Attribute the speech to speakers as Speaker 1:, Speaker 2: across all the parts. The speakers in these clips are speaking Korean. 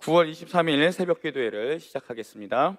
Speaker 1: 9월 23일 새벽 기도회를 시작하겠습니다.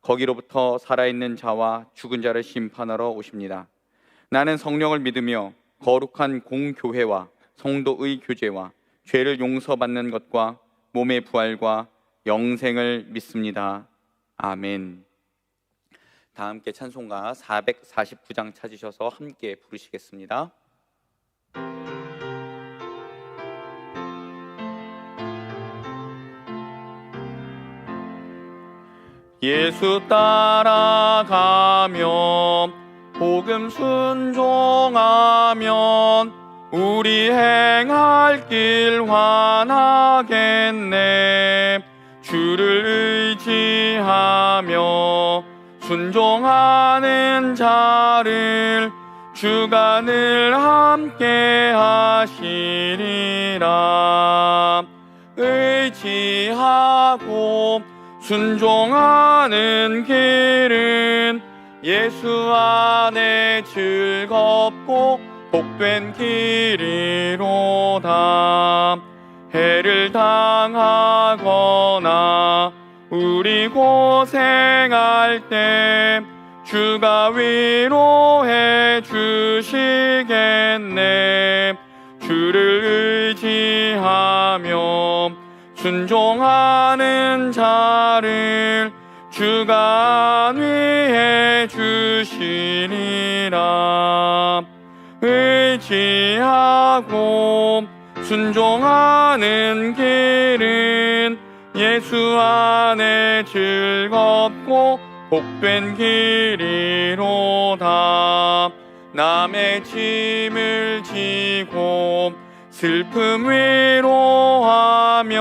Speaker 1: 거기로부터 살아있는 자와 죽은 자를 심판하러 오십니다. 나는 성령을 믿으며 거룩한 공교회와 성도의 교제와 죄를 용서받는 것과 몸의 부활과 영생을 믿습니다. 아멘. 다 함께 찬송가 449장 찾으셔서 함께 부르시겠습니다. 예수 따라가며 복음 순종하면 우리 행할 길 환하겠네. 주를 의지하며 순종하는 자를 주가 늘 함께 하시리라. 의지하고 순종하는 길은 예수 안에 즐겁고 복된 길이로다. 해를 당하거나 우리 고생할 때 주가 위로해 주시겠네 순종하는 자를 주가 안위해 주시리라. 의지하고 순종하는 길은 예수 안에 즐겁고 복된 길이로다. 남의 짐을 지고 슬픔 위로하면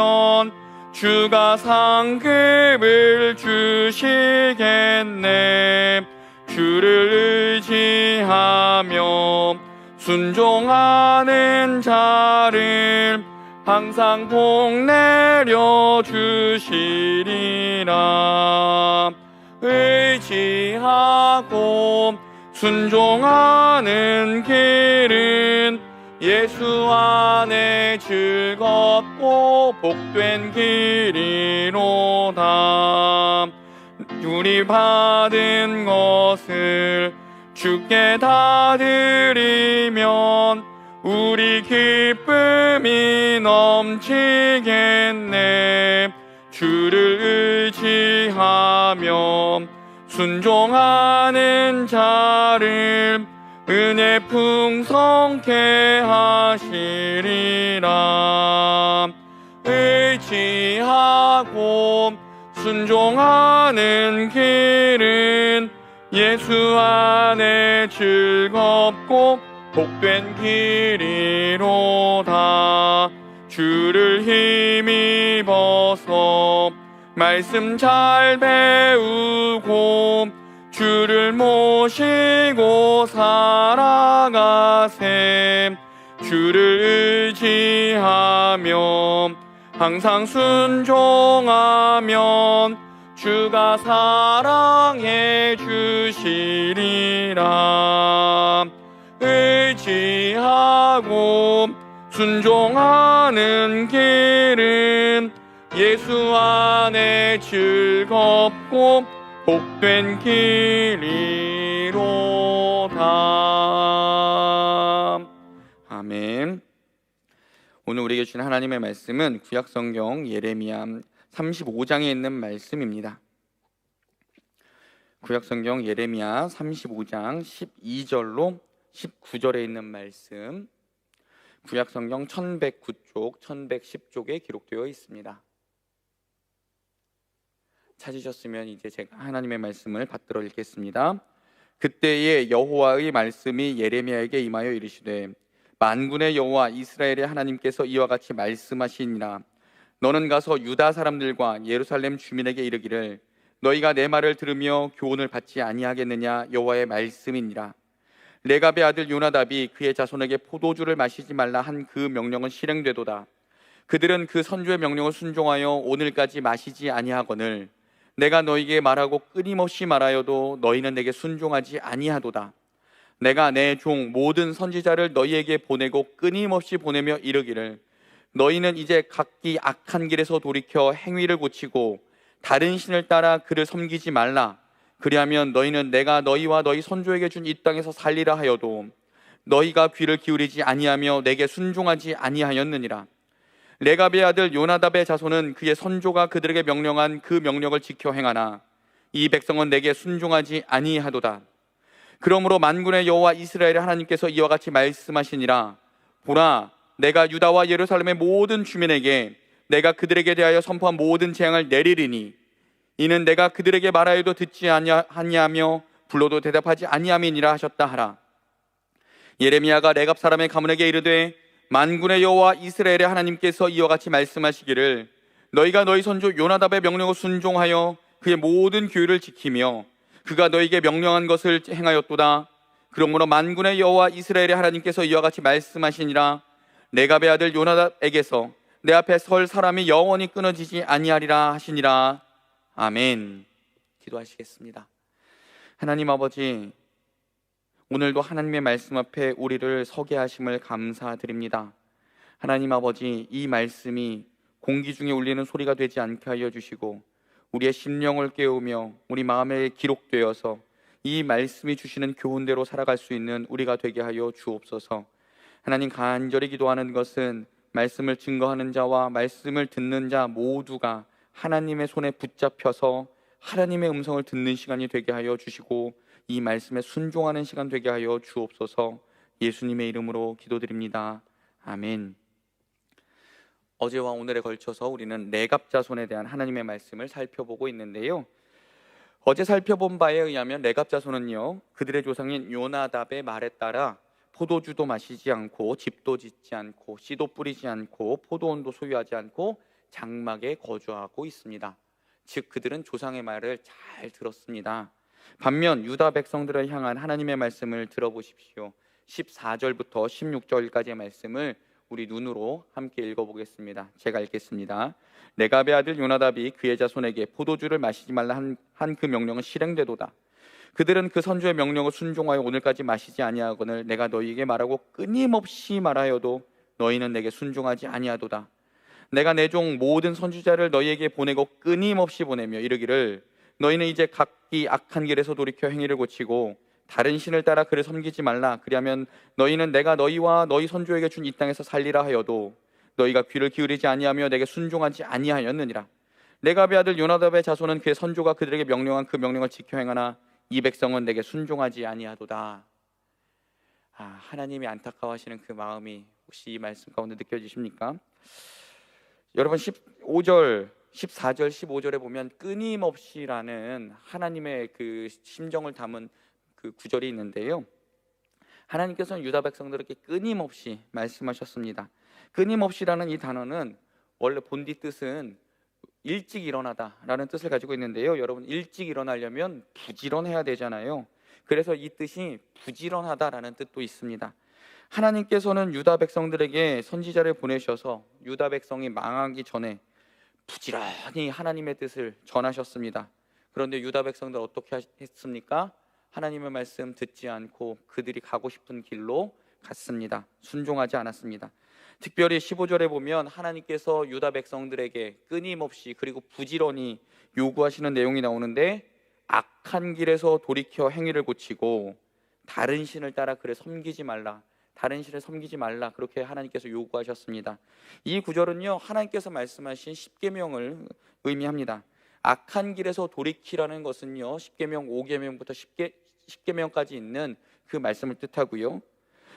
Speaker 1: 주가 상급을 주시겠네. 주를 의지하며 순종하는 자를 항상 복 내려 주시리라. 의지하고 순종하는 길은 예수 안에 즐겁고 복된 길이로다. 우리 받은 것을 주께 다 드리면 우리 기쁨이 넘치겠네. 주를 의지하며 순종하는 자를 은혜 풍성케 하시리라. 의지하고 순종하는 길은 예수 안에 즐겁고 복된 길이로다. 주를 힘입어서 말씀 잘 배우고 주를 모시고 살아가세 주를 의지하며 항상 순종하면 주가 사랑해 주시리라. 의지하고 순종하는 길은 예수 안에 즐겁고 복된 길이로다 아멘. 오늘 우리에게 주신 하나님의 말씀은 구약 성경 예레미야 35장에 있는 말씀입니다. 구약 성경 예레미야 35장 12절로 19절에 있는 말씀. 구약 성경 1109쪽, 1110쪽에 기록되어 있습니다. 찾으셨으면 이제 제가 하나님의 말씀을 받들어 읽겠습니다. 그때에 여호와의 말씀이 예레미야에게 임하여 이르시되 만군의 여호와 이스라엘의 하나님께서 이와 같이 말씀하시니라. 너는 가서 유다 사람들과 예루살렘 주민에게 이르기를 너희가 내 말을 들으며 교훈을 받지 아니하겠느냐 여호와의 말씀이니라. 레갑의 아들 요나답이 그의 자손에게 포도주를 마시지 말라 한 그 명령은 실행되도다. 그들은 그 선주의 명령을 순종하여 오늘까지 마시지 아니하거늘 내가 너희에게 말하고 끊임없이 말하여도 너희는 내게 순종하지 아니하도다. 내가 내 종 모든 선지자를 너희에게 보내고 끊임없이 보내며 이르기를 너희는 이제 각기 악한 길에서 돌이켜 행위를 고치고 다른 신을 따라 그를 섬기지 말라. 그리하면 너희는 내가 너희와 너희 선조에게 준 이 땅에서 살리라 하여도 너희가 귀를 기울이지 아니하며 내게 순종하지 아니하였느니라. 레갑의 아들 요나답의 자손은 그의 선조가 그들에게 명령한 그 명령을 지켜 행하나 이 백성은 내게 순종하지 아니하도다. 그러므로 만군의 여호와 이스라엘의 하나님께서 이와 같이 말씀하시니라 보라 내가 유다와 예루살렘의 모든 주민에게 내가 그들에게 대하여 선포한 모든 재앙을 내리리니 이는 내가 그들에게 말하여도 듣지 아니하며 불러도 대답하지 아니함이니라 하셨다 하라 예레미야가 레갑 사람의 가문에게 이르되 만군의 여호와 이스라엘의 하나님께서 이와 같이 말씀하시기를 너희가 너희 선조 요나답의 명령을 순종하여 그의 모든 규율을 지키며 그가 너희에게 명령한 것을 행하였도다. 그러므로 만군의 여호와 이스라엘의 하나님께서 이와 같이 말씀하시니라 내가의 아들 요나답에게서 내 앞에 설 사람이 영원히 끊어지지 아니하리라 하시니라. 아멘. 기도하시겠습니다. 하나님 아버지 오늘도 하나님의 말씀 앞에 우리를 서게 하심을 감사드립니다. 하나님 아버지, 이 말씀이 공기 중에 울리는 소리가 되지 않게 하여 주시고 우리의 심령을 깨우며 우리 마음에 기록되어서 이 말씀이 주시는 교훈대로 살아갈 수 있는 우리가 되게 하여 주옵소서. 하나님 간절히 기도하는 것은 말씀을 증거하는 자와 말씀을 듣는 자 모두가 하나님의 손에 붙잡혀서 하나님의 음성을 듣는 시간이 되게 하여 주시고 이 말씀에 순종하는 시간 되게 하여 주옵소서 예수님의 이름으로 기도드립니다. 아멘. 어제와 오늘에 걸쳐서 우리는 레갑자손에 대한 하나님의 말씀을 살펴보고 있는데요. 어제 살펴본 바에 의하면 레갑자손은요 그들의 조상인 요나답의 말에 따라 포도주도 마시지 않고 집도 짓지 않고 씨도 뿌리지 않고 포도원도 소유하지 않고 장막에 거주하고 있습니다. 즉 그들은 조상의 말을 잘 들었습니다. 반면 유다 백성들을 향한 하나님의 말씀을 들어보십시오. 14절부터 16절까지의 말씀을 우리 눈으로 함께 읽어보겠습니다. 제가 읽겠습니다. 레갑의 아들 요나답이 그의 자손에게 포도주를 마시지 말라 한 그 명령은 실행되도다. 그들은 그 선주의 명령을 순종하여 오늘까지 마시지 아니하거늘 내가 너희에게 말하고 끊임없이 말하여도 너희는 내게 순종하지 아니하도다. 내가 내 종 모든 선주자를 너희에게 보내고 끊임없이 보내며 이르기를 너희는 이제 각기 악한 길에서 돌이켜 행위를 고치고 다른 신을 따라 그를 섬기지 말라. 그리하면 너희는 내가 너희와 너희 선조에게 준 이 땅에서 살리라 하여도 너희가 귀를 기울이지 아니하며 내게 순종하지 아니하였느니라. 내가의 아들 요나답의 자손은 그의 선조가 그들에게 명령한 그 명령을 지켜 행하나 이 백성은 내게 순종하지 아니하도다. 아, 하나님이 안타까워하시는 그 마음이 혹시 이 말씀 가운데 느껴지십니까? 여러분 15절 14절 15절에 보면 끊임없이라는 하나님의 그 심정을 담은 그 구절이 있는데요. 하나님께서는 유다 백성들에게 끊임없이 말씀하셨습니다. 끊임없이라는 이 단어는 원래 본디 뜻은 일찍 일어나다라는 뜻을 가지고 있는데요. 여러분 일찍 일어나려면 부지런해야 되잖아요. 그래서 이 뜻이 부지런하다라는 뜻도 있습니다. 하나님께서는 유다 백성들에게 선지자를 보내셔서 유다 백성이 망하기 전에 부지런히 하나님의 뜻을 전하셨습니다. 그런데 유다 백성들 어떻게 했습니까? 하나님의 말씀 듣지 않고 그들이 가고 싶은 길로 갔습니다. 순종하지 않았습니다. 특별히 15절에 보면 하나님께서 유다 백성들에게 끊임없이 그리고 부지런히 요구하시는 내용이 나오는데 악한 길에서 돌이켜 행위를 고치고 다른 신을 따라 그를 섬기지 말라. 다른 신을 섬기지 말라 그렇게 하나님께서 요구하셨습니다. 이 구절은요 하나님께서 말씀하신 십계명을 의미합니다. 악한 길에서 돌이키라는 것은요 십계명 5계명부터 10계 10계명까지 있는 그 말씀을 뜻하고요.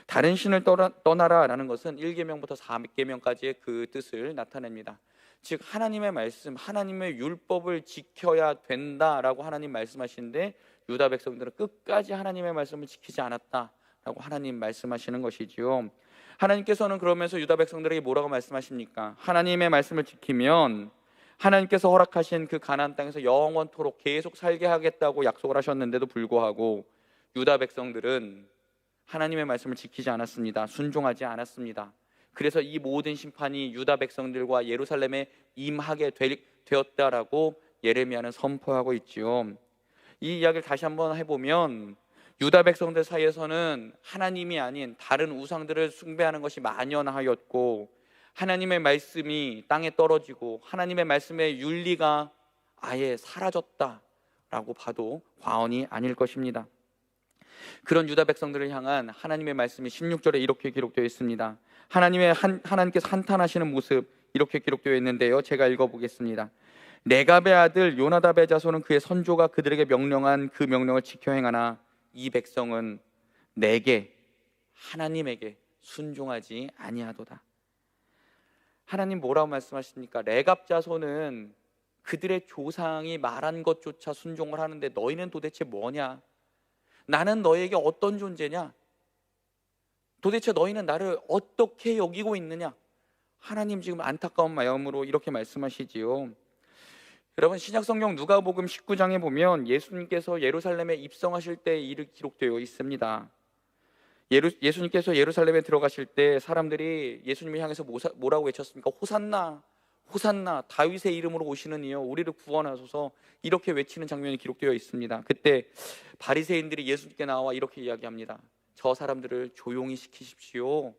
Speaker 1: 다른 신을 떠나, 떠나라라는 것은 1계명부터 4계명까지의 그 뜻을 나타냅니다. 즉 하나님의 말씀, 하나님의 율법을 지켜야 된다라고 하나님 말씀하시는데 유다 백성들은 끝까지 하나님의 말씀을 지키지 않았다 라고 하나님 말씀하시는 것이지요. 하나님께서는 그러면서 유다 백성들에게 뭐라고 말씀하십니까? 하나님의 말씀을 지키면 하나님께서 허락하신 그 가나안 땅에서 영원토록 계속 살게 하겠다고 약속을 하셨는데도 불구하고 유다 백성들은 하나님의 말씀을 지키지 않았습니다. 순종하지 않았습니다. 그래서 이 모든 심판이 유다 백성들과 예루살렘에 임하게 되었다라고 예레미야는 선포하고 있지요. 이 이야기를 다시 한번 해보면 유다 백성들 사이에서는 하나님이 아닌 다른 우상들을 숭배하는 것이 만연하였고 하나님의 말씀이 땅에 떨어지고 하나님의 말씀의 윤리가 아예 사라졌다라고 봐도 과언이 아닐 것입니다. 그런 유다 백성들을 향한 하나님의 말씀이 16절에 이렇게 기록되어 있습니다. 하나님의 한, 하나님께서 한탄하시는 모습 이렇게 기록되어 있는데요. 제가 읽어보겠습니다. 네갑의 아들 요나답의 자손은 그의 선조가 그들에게 명령한 그 명령을 지켜 행하나 이 백성은 내게 하나님에게 순종하지 아니하도다. 하나님 뭐라고 말씀하십니까? 레갑 자손은 그들의 조상이 말한 것조차 순종을 하는데 너희는 도대체 뭐냐? 나는 너에게 어떤 존재냐? 도대체 너희는 나를 어떻게 여기고 있느냐? 하나님 지금 안타까운 마음으로 이렇게 말씀하시지요. 여러분 신약 성경 누가복음 19장에 보면 예수님께서 예루살렘에 입성하실 때 일을 기록되어 있습니다. 예루, 예수님께서 예루살렘에 들어가실 때 사람들이 예수님을 향해서 뭐라고 외쳤습니까? 호산나, 호산나, 다윗의 이름으로 오시는 이여 우리를 구원하소서 이렇게 외치는 장면이 기록되어 있습니다. 그때 바리새인들이 예수님께 나와 이렇게 이야기합니다. 저 사람들을 조용히 시키십시오.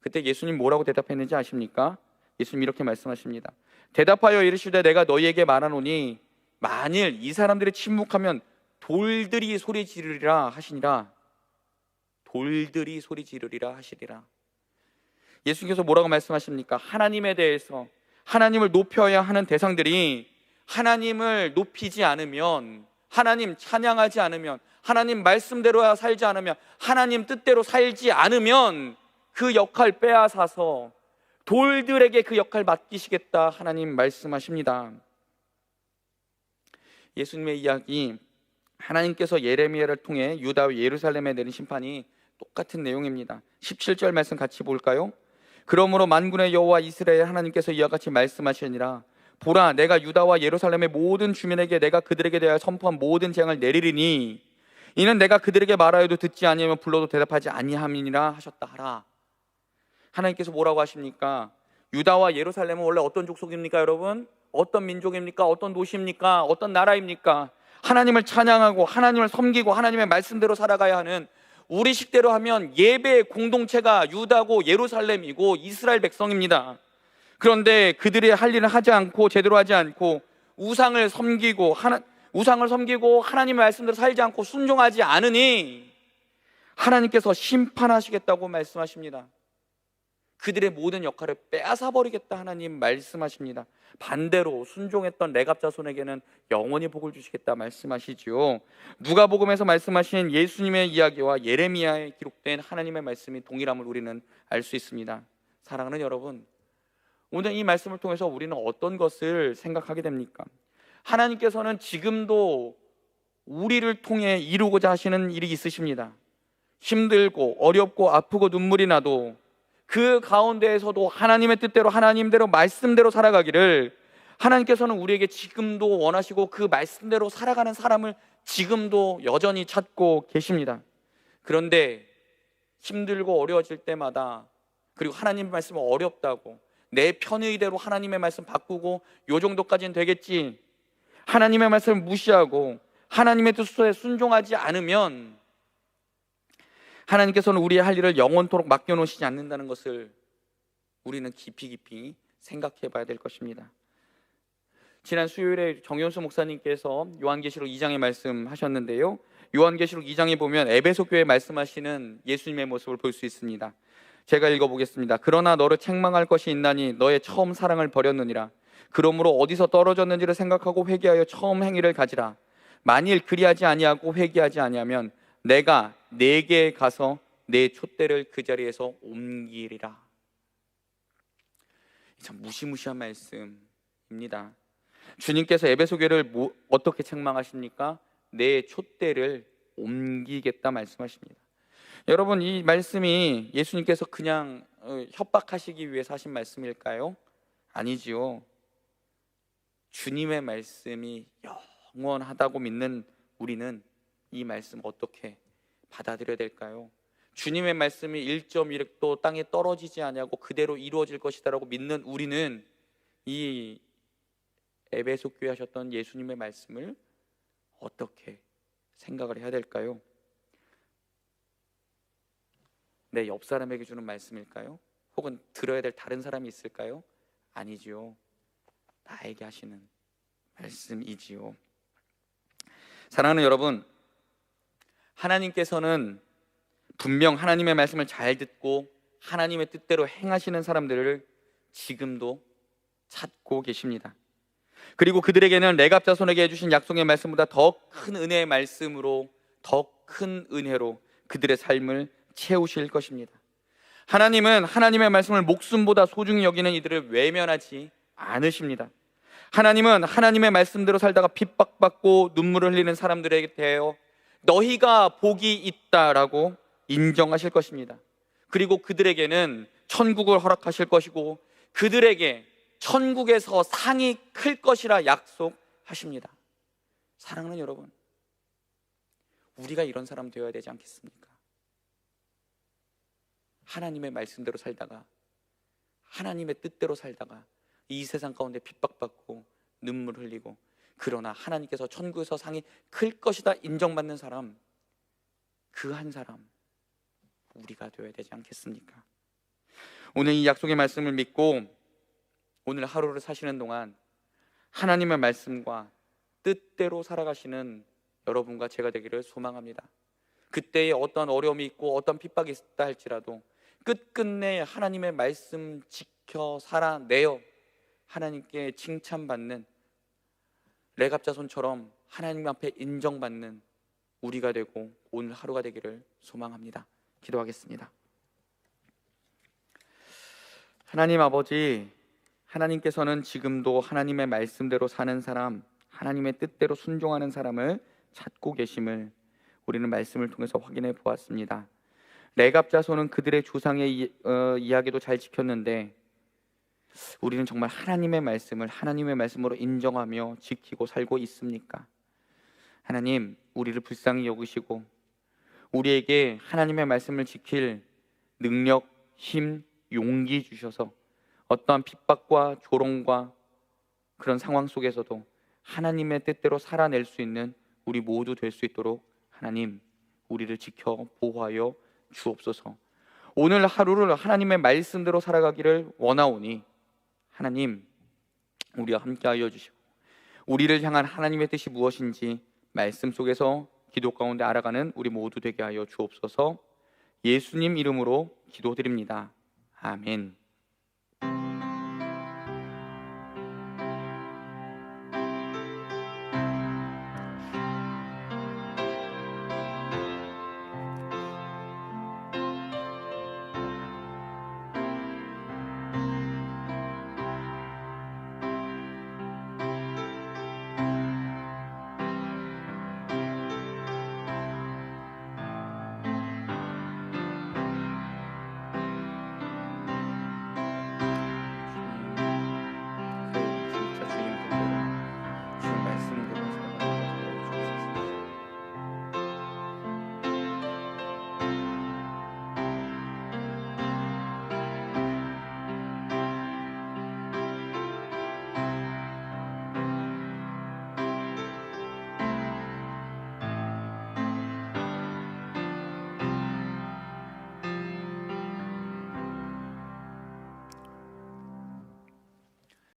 Speaker 1: 그때 예수님 뭐라고 대답했는지 아십니까? 예수님 이렇게 말씀하십니다. 대답하여 이르시되 내가 너희에게 말하노니 만일 이 사람들이 침묵하면 돌들이 소리 지르리라 하시니라. 돌들이 소리 지르리라 하시리라. 예수님께서 뭐라고 말씀하십니까? 하나님에 대해서 하나님을 높여야 하는 대상들이 하나님을 높이지 않으면 하나님 찬양하지 않으면 하나님 말씀대로 살지 않으면 하나님 뜻대로 살지 않으면 그 역할 빼앗아서 돌들에게 그 역할 맡기시겠다 하나님 말씀하십니다. 예수님의 이야기 하나님께서 예레미야를 통해 유다와 예루살렘에 내린 심판이 똑같은 내용입니다. 17절 말씀 같이 볼까요? 그러므로 만군의 여호와 이스라엘 하나님께서 이와 같이 말씀하시니라 보라 내가 유다와 예루살렘의 모든 주민에게 내가 그들에게 대하여 선포한 모든 재앙을 내리리니 이는 내가 그들에게 말하여도 듣지 아니하면 불러도 대답하지 아니함이니라 하셨다 하라 하나님께서 뭐라고 하십니까? 유다와 예루살렘은 원래 어떤 족속입니까 여러분? 어떤 민족입니까? 어떤 도시입니까? 어떤 나라입니까? 하나님을 찬양하고 하나님을 섬기고 하나님의 말씀대로 살아가야 하는 우리 식대로 하면 예배 공동체가 유다고 예루살렘이고 이스라엘 백성입니다. 그런데 그들이 할 일을 하지 않고 제대로 하지 않고 우상을 섬기고 하나, 우상을 섬기고 하나님의 말씀대로 살지 않고 순종하지 않으니 하나님께서 심판하시겠다고 말씀하십니다. 그들의 모든 역할을 빼앗아 버리겠다 하나님 말씀하십니다. 반대로 순종했던 레갑 자손에게는 영원히 복을 주시겠다 말씀하시지요. 누가복음에서 말씀하신 예수님의 이야기와 예레미야에 기록된 하나님의 말씀이 동일함을 우리는 알 수 있습니다. 사랑하는 여러분, 오늘 이 말씀을 통해서 우리는 어떤 것을 생각하게 됩니까? 하나님께서는 지금도 우리를 통해 이루고자 하시는 일이 있으십니다. 힘들고 어렵고 아프고 눈물이 나도 그 가운데에서도 하나님의 뜻대로 하나님대로 말씀대로 살아가기를 하나님께서는 우리에게 지금도 원하시고 그 말씀대로 살아가는 사람을 지금도 여전히 찾고 계십니다. 그런데 힘들고 어려워질 때마다 그리고 하나님 말씀은 어렵다고 내 편의대로 하나님의 말씀 바꾸고 요 정도까지는 되겠지. 하나님의 말씀을 무시하고 하나님의 뜻에 순종하지 않으면 하나님께서는 우리의 할 일을 영원토록 맡겨놓으시지 않는다는 것을 우리는 깊이 깊이 생각해 봐야 될 것입니다. 지난 수요일에 정현수 목사님께서 요한계시록 2장의 말씀 하셨는데요. 요한계시록 2장에 보면 에베소 교회 말씀하시는 예수님의 모습을 볼 수 있습니다. 제가 읽어보겠습니다. 그러나 너를 책망할 것이 있나니 너의 처음 사랑을 버렸느니라. 그러므로 어디서 떨어졌는지를 생각하고 회개하여 처음 행위를 가지라. 만일 그리하지 아니하고 회개하지 아니하면 내가 내게 가서 내 촛대를 그 자리에서 옮기리라. 참 무시무시한 말씀입니다. 주님께서 에베소 교회를 뭐, 어떻게 책망하십니까? 내 촛대를 옮기겠다 말씀하십니다. 여러분 이 말씀이 예수님께서 그냥 어, 협박하시기 위해서 하신 말씀일까요? 아니지요. 주님의 말씀이 영원하다고 믿는 우리는 이 말씀 어떻게 받아들여야 될까요? 주님의 말씀이 1.1도 땅에 떨어지지 아니하고 그대로 이루어질 것이다라고 믿는 우리는 이 에베소 교회 하셨던 예수님의 말씀을 어떻게 생각을 해야 될까요? 내 옆 사람에게 주는 말씀일까요? 혹은 들어야 될 다른 사람이 있을까요? 아니지요. 나에게 하시는 말씀이지요. 사랑하는 여러분, 하나님께서는 분명 하나님의 말씀을 잘 듣고 하나님의 뜻대로 행하시는 사람들을 지금도 찾고 계십니다. 그리고 그들에게는 레갑 자손에게 해주신 약속의 말씀보다 더 큰 은혜의 말씀으로 더 큰 은혜로 그들의 삶을 채우실 것입니다. 하나님은 하나님의 말씀을 목숨보다 소중히 여기는 이들을 외면하지 않으십니다. 하나님은 하나님의 말씀대로 살다가 핍박받고 눈물을 흘리는 사람들에게 대하여 너희가 복이 있다라고 인정하실 것입니다. 그리고 그들에게는 천국을 허락하실 것이고 그들에게 천국에서 상이 클 것이라 약속하십니다. 사랑하는 여러분, 우리가 이런 사람 되어야 되지 않겠습니까? 하나님의 말씀대로 살다가 하나님의 뜻대로 살다가 이 세상 가운데 핍박받고 눈물 흘리고 그러나 하나님께서 천국에서 상이 클 것이다 인정받는 사람 그 한 사람 우리가 되어야 되지 않겠습니까? 오늘 이 약속의 말씀을 믿고 오늘 하루를 사시는 동안 하나님의 말씀과 뜻대로 살아가시는 여러분과 제가 되기를 소망합니다. 그때에 어떤 어려움이 있고 어떤 핍박이 있다 할지라도 끝끝내 하나님의 말씀 지켜 살아내어 하나님께 칭찬받는 레갑자손처럼 하나님 앞에 인정받는 우리가 되고 오늘 하루가 되기를 소망합니다. 기도하겠습니다. 하나님 아버지, 하나님께서는 지금도 하나님의 말씀대로 사는 사람, 하나님의 뜻대로 순종하는 사람을 찾고 계심을 우리는 말씀을 통해서 확인해 보았습니다. 레갑 자손은 그들의 조상의 이, 어, 이야기도 잘 지켰는데 우리는 정말 하나님의 말씀을 하나님의 말씀으로 인정하며 지키고 살고 있습니까? 하나님, 우리를 불쌍히 여기시고 우리에게 하나님의 말씀을 지킬 능력, 힘, 용기 주셔서 어떠한 핍박과 조롱과 그런 상황 속에서도 하나님의 뜻대로 살아낼 수 있는 우리 모두 될 수 있도록 하나님 우리를 지켜 보호하여 주옵소서. 오늘 하루를 하나님의 말씀대로 살아가기를 원하오니 하나님 우리와 함께하여 주시고 우리를 향한 하나님의 뜻이 무엇인지 말씀 속에서 기도 가운데 알아가는 우리 모두 되게 하여 주옵소서. 예수님 이름으로 기도드립니다. 아멘.